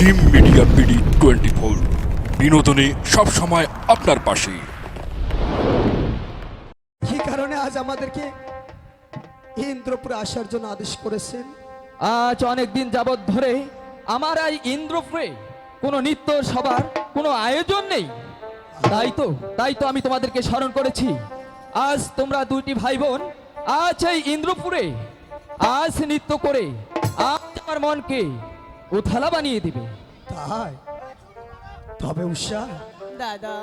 Jim media BD twenty four বিনোদনে সবসময় আপনার পাশে। কি কারণে আজ আমাদেরকে ইন্দ্রপুরে আসার জন্য আদেশ করেছেন? আজ অনেক দিন যাবৎ ধরে আমার এই ইন্দ্রপুরে কোনো নৃত্য সবার কোনো আয়োজন নেই। তাই তো তাই তো আমি তোমাদেরকে স্মরণ করেছি। আজ তোমরা দুইটি ভাই বোন আজ এই ইন্দ্রপুরে আজ নৃত্য করে আজ আমার মনকে উথালা বানিয়ে দিবে। তাই? তবে উষা দাদা।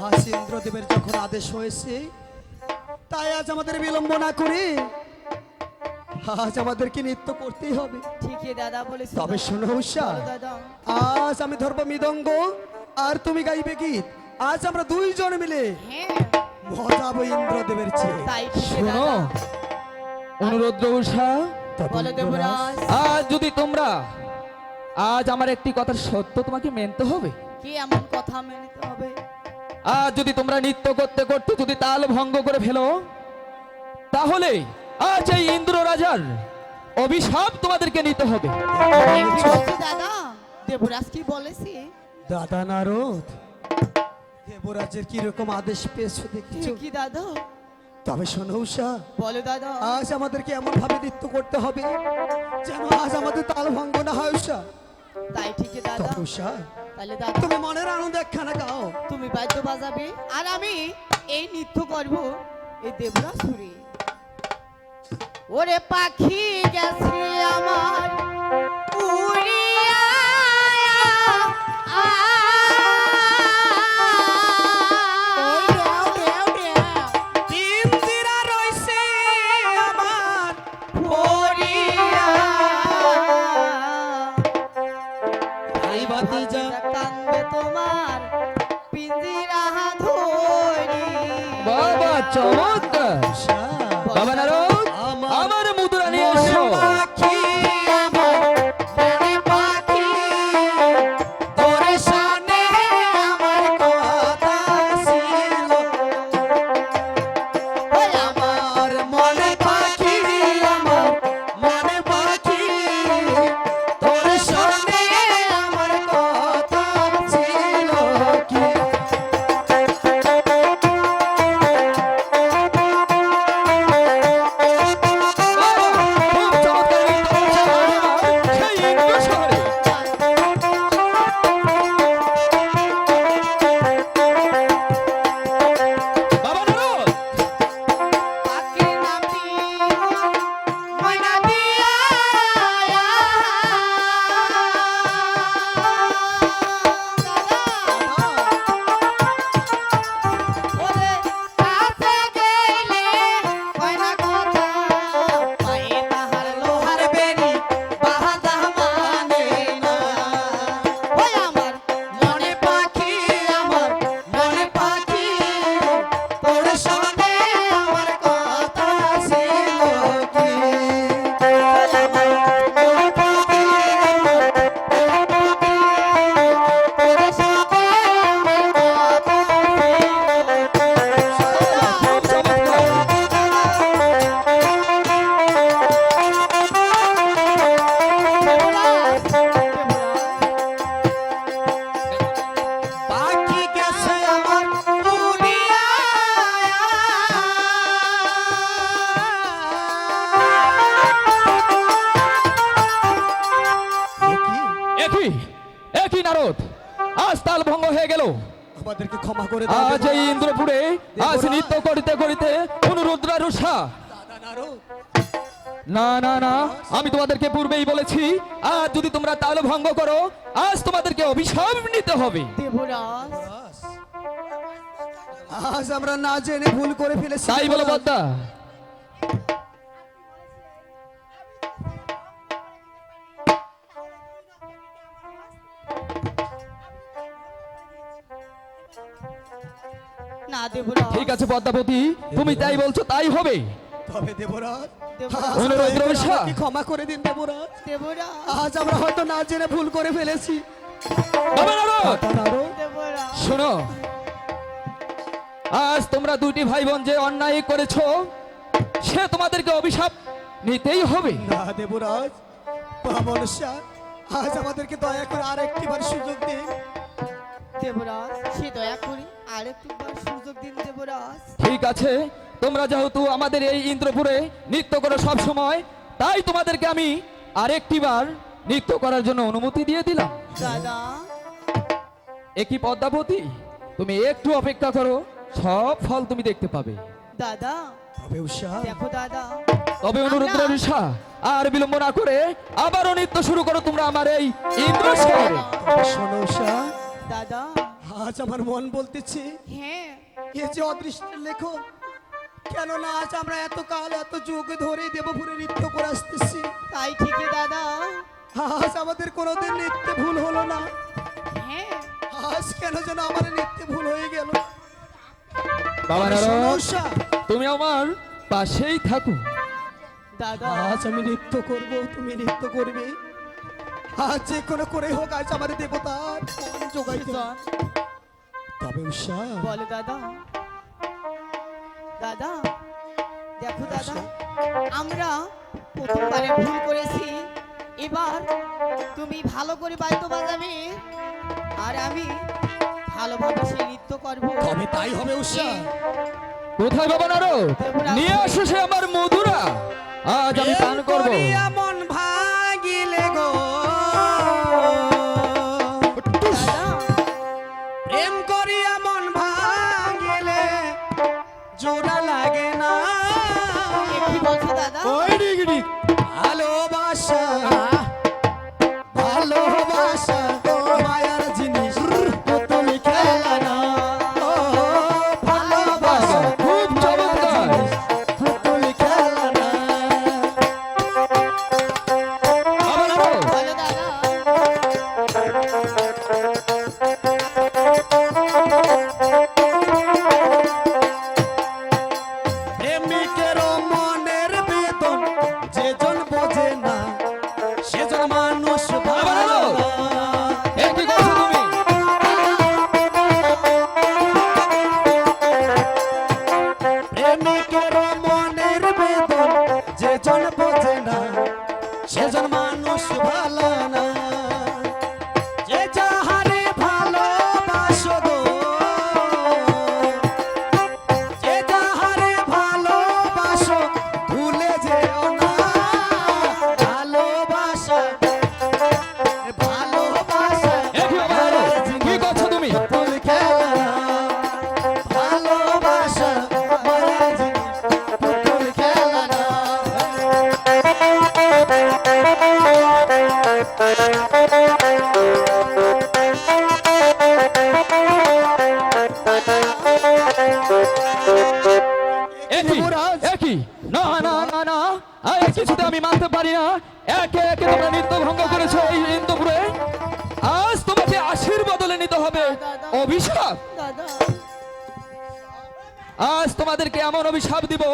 আজ ইন্দ্রদেবের যখন আদেশ হয়েছে তাই আজ আমাদের বিলম্ব না করে আজ আমাদেরকে নৃত্য করতেই হবে। ঠিকই দাদা বলেছি তবে শোনো উষা আজ আমি ধরবো মৃদঙ্গ আর তুমি গাইবে গীত। আজ আমরা দুইজন মিলে হ্যাঁ। মজাবো ইন্দ্রদেবের চেয়ে। তাই শোনো অনুরোধ উষা। আজ যদি তোমরা আজ আমার একটি কথার সত্য তোমাকে মেনতে হবে। কি এমন কথা মেনে নিতে হবে? আজ যদি তোমরা নৃত্য করতে করতে যদি তাল ভঙ্গ করে ফেলো তাহলে আজ এই ইন্দ্র রাজার অভিশাপ তোমাদেরকে নিতে হবে। কি দাদা? দেবরাজ কি বলেছি? দাদা নারদ দেবরাজের কীরকম আদেশ পেয়েছ দেখছ কি দাদা? তবে শোনো উষা বলো দাদা। আজ আমাদেরকে এমন ভাবে নৃত্য করতে হবে যেন আজ আমাদের তাল ভঙ্গ না হয় উষা তাই ঠিকই দাদা। উষা তাহলে দাদা তুমি মনের আনন্দ একখানা গাও। তুমি বাদ্য বাজাবে। আর আমি এই নৃত্য করব এই দেবরাজ সুরে ওরে পাখি গেছে আমার তোমাদেরকে পূর্বেই বলেছি আজ যদি তোমরা তাল ভঙ্গ করো আজ তোমাদেরকে অভিশাপ নিতে হবে। আজ আমরা না জেনে ভুল করে ফেলেছি তাই বলো পদ্মা। ঠিক আছে পদ্মাবতী তুমি তাই বলছো তাই হবে। তবে দেবরাজ ক্ষমা করে দিন দেবরাজ। দেবরাজ। আজ আমরা হয়তো না জেনে ভুল করে ফেলেছি। শোনো। আজ তোমরা দুইটি ভাই বোন যে অন্যায় করেছ সে তোমাদেরকে অভিশাপ নিতেই হবে। না দেবরাজ বামন আজ আমাদেরকে দয়া করে আর একটিবার সুযোগ দিন। দেবরাজ সে দয়া করে। আর একটু সুযোগ দিন দেবরাজ। ঠিক আছে তোমরা যেহেতু আমাদের এই ইন্দ্রপুরে নৃত্য করো সব সময় তাই তোমাদেরকে আমি আরেকটি বার নৃত্য করার জন্য অনুমতি দিয়ে দিলাম। দাদা। একই পদ্মাবতী? তুমি একটু অপেক্ষা করো সব ফল তুমি দেখতে পাবে। দাদা। তবে উষা। দেখো দাদা। তবে অনুরোধ আমরা- আর বিলম্ব না করে আবারও নৃত্য শুরু করো তোমরা আমার এই ইন্দ্র শোনো উষা। দাদা। আজ আমার মন বলতেছে হ্যাঁ। এ যে অদৃষ্টের লেখো কেননা আজ আমরা এত কাল এত যুগ ধরে দেবপুরে নৃত্য করে আসতেছি। তাই ঠিকই দাদা। আজ আমাদের কোনোদিন নৃত্যে ভুল হলো না। হ্যাঁ। আজ কেন যেন আমার নৃত্যে ভুল হয়ে গেল। বাবা শোনো তুমি আমার পাশেই থাকো। দাদা। আজ আমি নৃত্য করব তুমি নৃত্য করবে। আজ যে কোনো করে হোক আজ আমার দেবতার মন সুজন, তবে উষা। বলো দাদা। দাদা দেখো দাদা আমরা প্রথমবারে ভুল করেছি। এবার তুমি ভালো করে বাদ্য বাজাবে আর আমি ভালোভাবে সেই নৃত্য করব। তবে তাই হবে উষা। কোথায় বাবা নারদ? নিয়ে আসো সে আমার মধুরা। আজ আমি পান করব। মন ভাগিলে বলছো দাদা। ভালোবাসা। বোঝে না। সেজন না না না এই কিছুতে আমি মানতে পারি না। একে একে তোমরা নৃত্য ভঙ্গ করেছ এই ইন্দুপুরে। আজ তোমাকে আশীর বদলে নিতে হবে। অভিশাপ। আজ তোমাদেরকে এমন অভিশাপ দিব।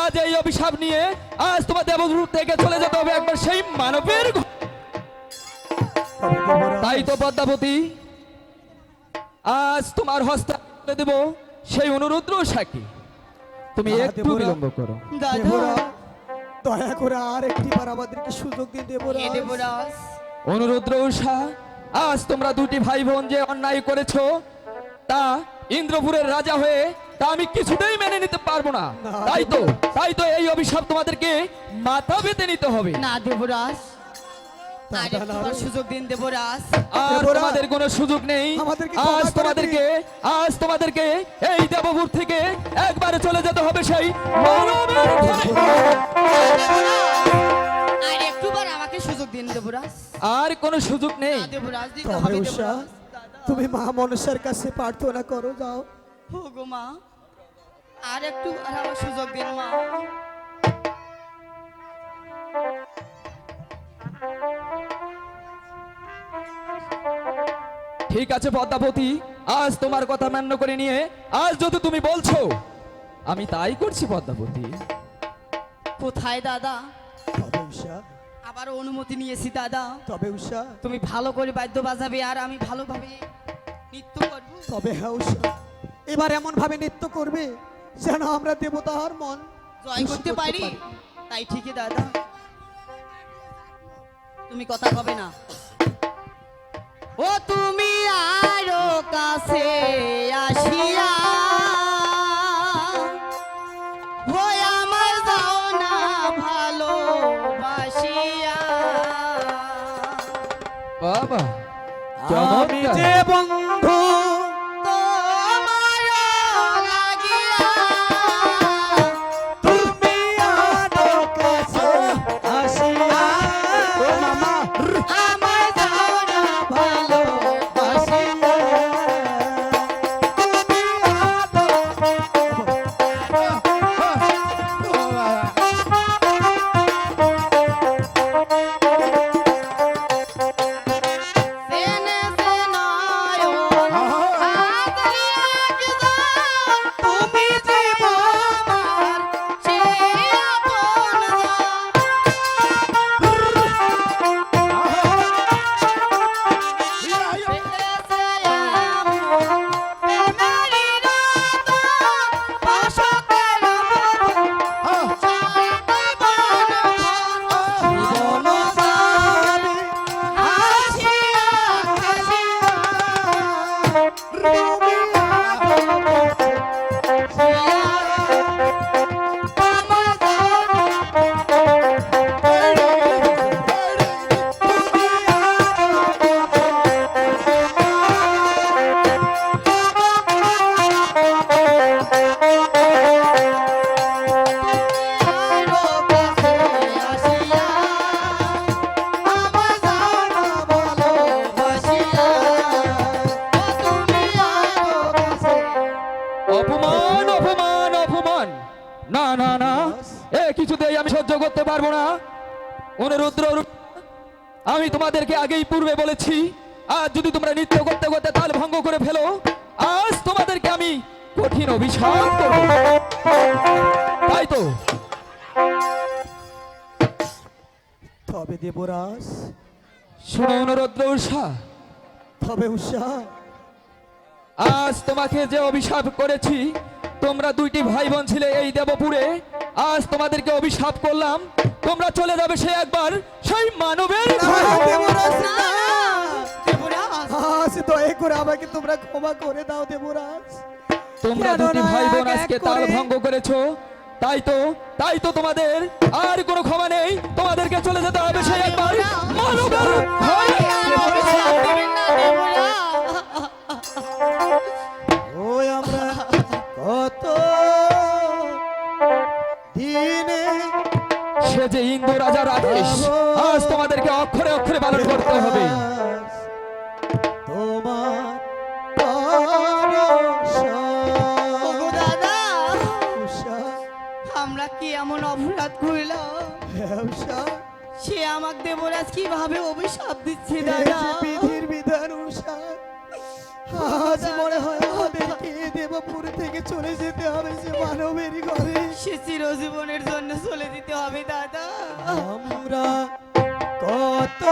আজ এই অভিশাপ নিয়ে আজ তোমার দেবগ্রুপ থেকে চলে যেতে হবে একবার সেই মানবের তাই তো পদ্মাবতী, আজ তোমার হস্তে দেব। সেই অনুরুদ্র সাক্ষী। তুমি একটু বিলম্ব করো। দাদা দেবরা। দয়া করে আর একটিবার আমাদেরকে সুযোগ দিন দেবরা। এ দেবরাজ অনুরুদ্র উষা আজ তোমরা দুটি ভাই বোন যে অন্যায় করেছ তা ইন্দ্রপুরের রাজা হয়ে তা আমি কিছুতেই মেনে নিতে পারব না। না, তাই তো তাই তো এই অভিশাপ তোমাদেরকে মাথা পেতে নিতে হবে। না দেবরাজ সুযোগ দিন দেবরাজ। আর তোমাদের কোনো সুযোগ নেই। আজ তোমাদেরকে আজ তোমাদেরকে এই দেবপুর থেকে একবারে চলে যেতে হবে সেই মানবের আর একটুবার আমাকে সুযোগ দিন দেবরাজ। আর কোনো সুযোগ নেই। দেবরাজ দিতে হবে তুমি মা মনসার কাছে প্রার্থনা করো যাও। ও গো মা আর একটু আর আমার সুযোগ দিন মা। ঠিক আছে পদ্মাবতী আজ তোমার কথা মান্য করে নিয়ে আজ যদি তুমি বলছো আমি তাই করছি পদ্মাবতী। কোথায় দাদা? তবে উষা। আবার অনুমতি নিয়েছি দাদা। তবে উষা। তুমি ভালো করে বাদ্য বাজাবে আর আমি ভালোভাবে নৃত্য করব। তবে হ্যাঁ উষা এবার এমন ভাবে নৃত্য করবে যেন আমরা দেবতার মন জয় করতে পারি? তাই ঠিকই দাদা। তুমি কথা হবে না? ও তুমি আরও কাছে আসিয়া হয়ে আমার যাও না ভালোবাসিয়া। বাবা আমি যে বন্ধু এ কিছুতেই আমি সহ্য করতে পারব না। অনুরুদ্র আমি তোমাদেরকে আগেই পূর্বে বলেছি আজ যদি তোমরা নৃত্য করতে করতে তাল ভঙ্গ করে ফেলো আজ তোমাদেরকে আমি কঠিন অভিশাপ করব। তাই তো? তবে দেবরাজ। শোনো অনুরুদ্র উষা তবে উষা আজ তোমাকে যে অভিশাপ করেছি তোমরা দুইটি ভাই বোন ছিলে এই দেবপুরে আজ তোমাদেরকে অভিশাপ করলাম তোমরা চলে যাবে সে একবার সেই মানবের দয়া করে আমাকে তোমরা ক্ষমা করে দাও দেবরাজ তোমরা দুটি ভাই বোন আজকে তাল ভঙ্গ করেছ তাই তো তাই তো তোমাদের আর কোনো ক্ষমা নেই তোমাদেরকে চলে যেতে হবে সেই একবার মানবের যে ইন্দু রাজার আদেশ আজ তোমাদেরকে অক্ষরে অক্ষরে পালন করতে হবে। আমরা কি এমন অপরাধ করলাম? উষা, সে আমাকে দেবরাজ কীভাবে অভিশাপ দিচ্ছে দাদা? বিধির বিধান উষা। আজ মনে হয় আমাদেরকে দেবপুর থেকে চলে যেতে হবে সে মানবের ঘরে। সে চিরজীবনের জন্য চলে যেতে হবে দাদা। আমরা কত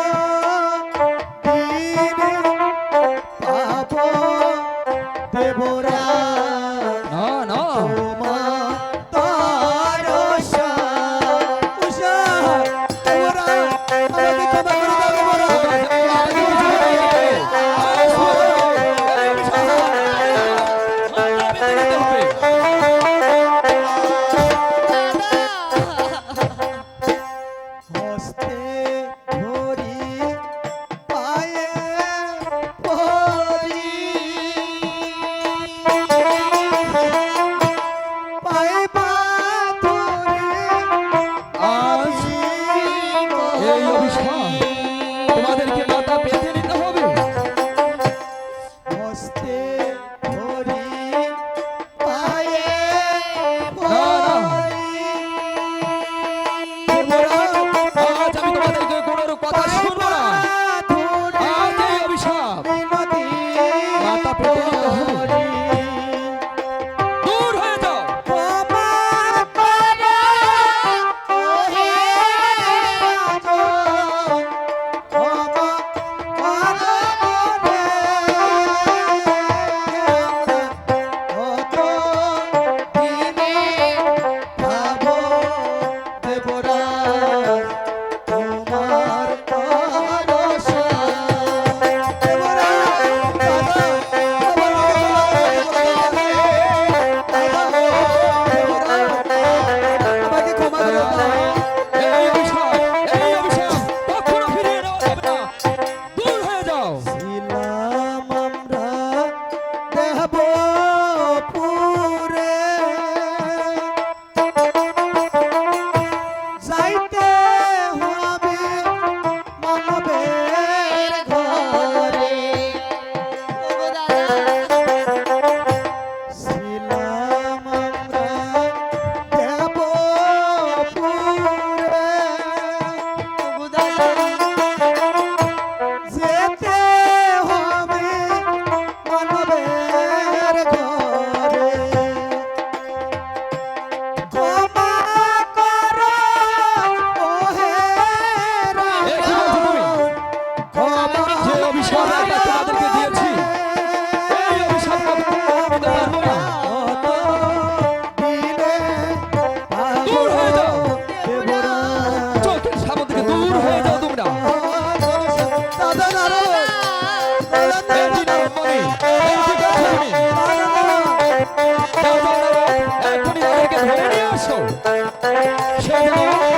সে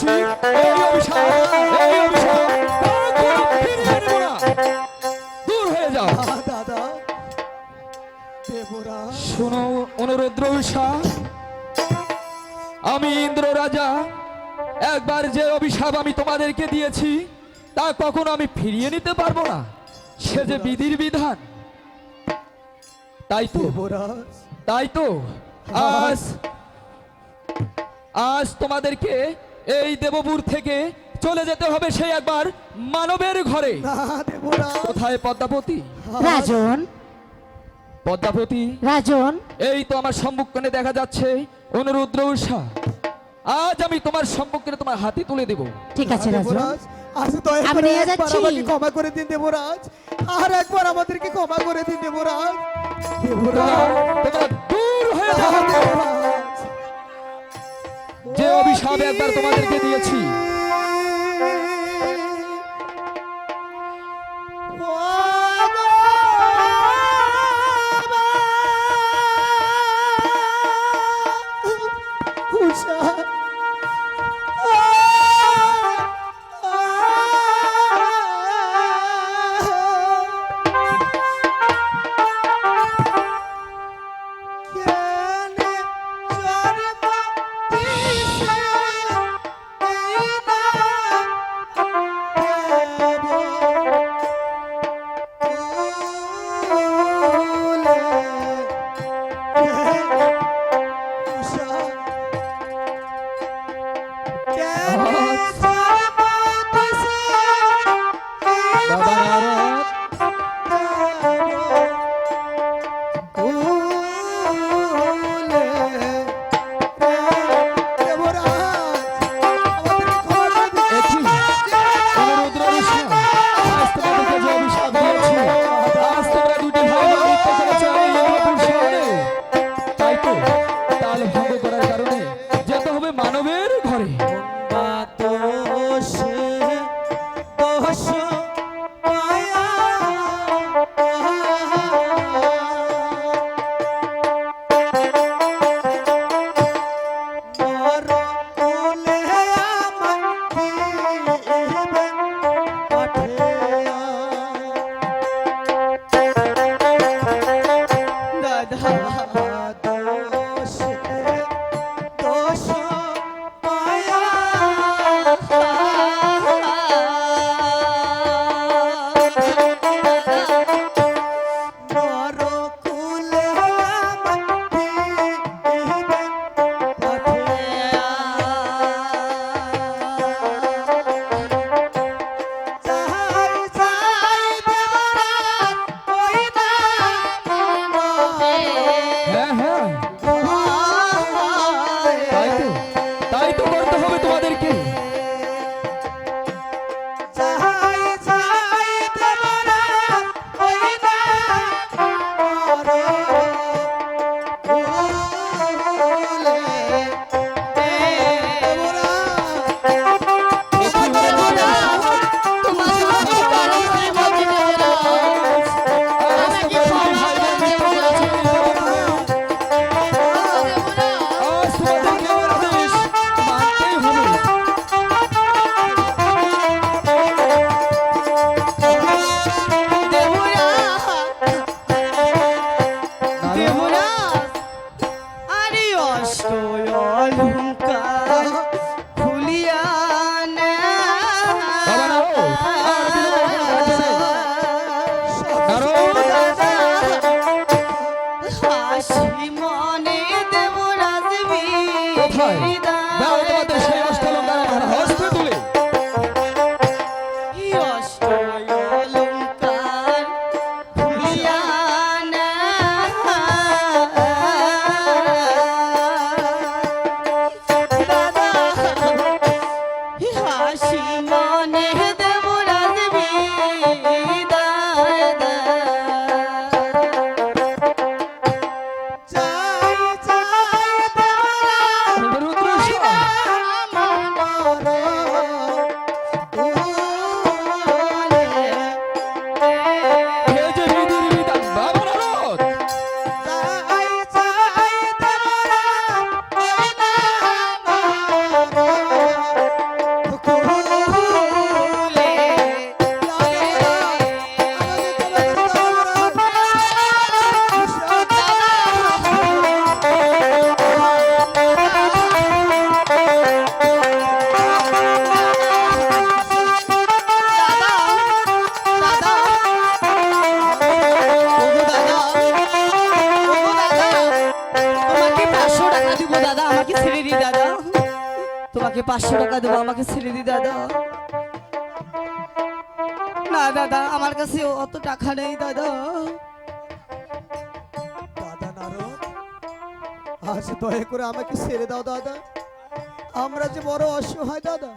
দিয়েছি এই অভিশাপ এই অভিশাপ দূর হয়ে যাও। দাদা দেবরা। শোনো অনুরুদ্র আমি ইন্দ্র রাজা। একবার যে অভিশাপ আমি তোমাদেরকে দিয়েছি তা কখনো আমি ফিরিয়ে নিতে পারব না। সে যে বিধির বিধান। তাই তো। তাই তো। আজ আজ তোমাদেরকে এই দেবপুর থেকে চলে যেতে হবে সেই একবার মানবের ঘরে। কোথায় পদ্মাবতী রাজন। পদ্মাবতী রাজন। এই তো আমার সম্মুখে দেখা যাচ্ছে অনুরুদ্র উষা আজ আমি তোমার সম্মুখে তোমার হাতে তুলে দেব। ঠিক আছে রাজন। আজ দয়া আমি করে একবার যাচ্ছি। আমাকে ক্ষমা করে দিন দেবরাজ আর একবার আমাদেরকে ক্ষমা করে দিন দেবরাজ দেবরাজ তোমরা দূর হয়ে যাও। দেবরাজ যে অভিশাপ একবার তোমাদেরকে দিয়েছি। পাঁচশো টাকা দেবো, আমাকে ছেড়ে দি, দাদা। না, দাদা, আমার কাছে অত টাকা নেই, দাদা। দাদা আজ দয়া করে আমাকে ছেড়ে দাও, দাদা। আমরা যে বড় অসহায়, দাদা।